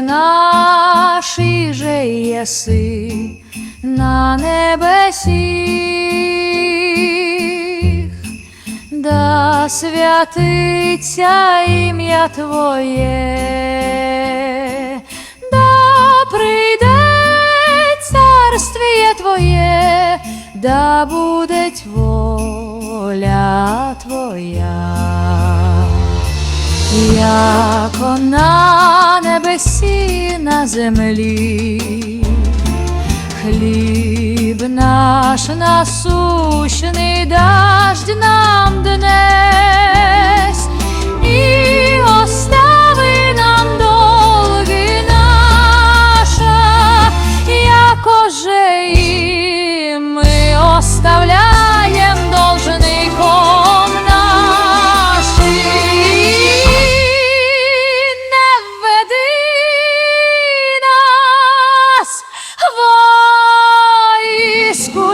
наш іже єси на небесі, да святиться ім'я Твоє, да прийде царствіє Твоє, да буде воля Твоя. Як на небесі на землі, хліб наш насущний даждь нам днес, і остави нам долги наша, якоже і ми оставляємо.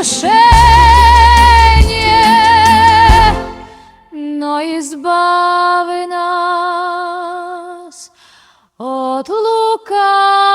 искушение, но избави нас от лукавого.